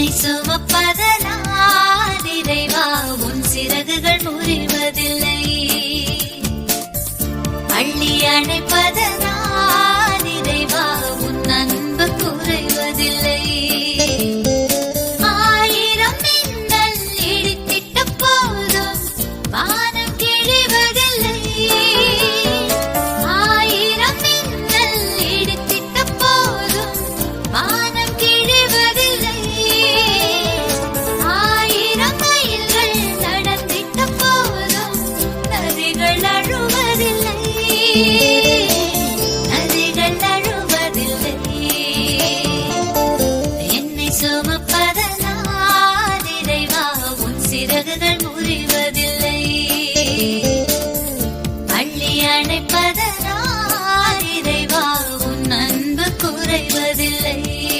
என்னை சுமப்பதனால் இறைவா உன் சிறகுகள் முறிவதில்லை. அள்ளி அணைப்பதனால் சிறகுகள் முறிவதில்லை. பள்ளி அணைப்பதனால் இறைவா உன் அன்பு குறைவதில்லை.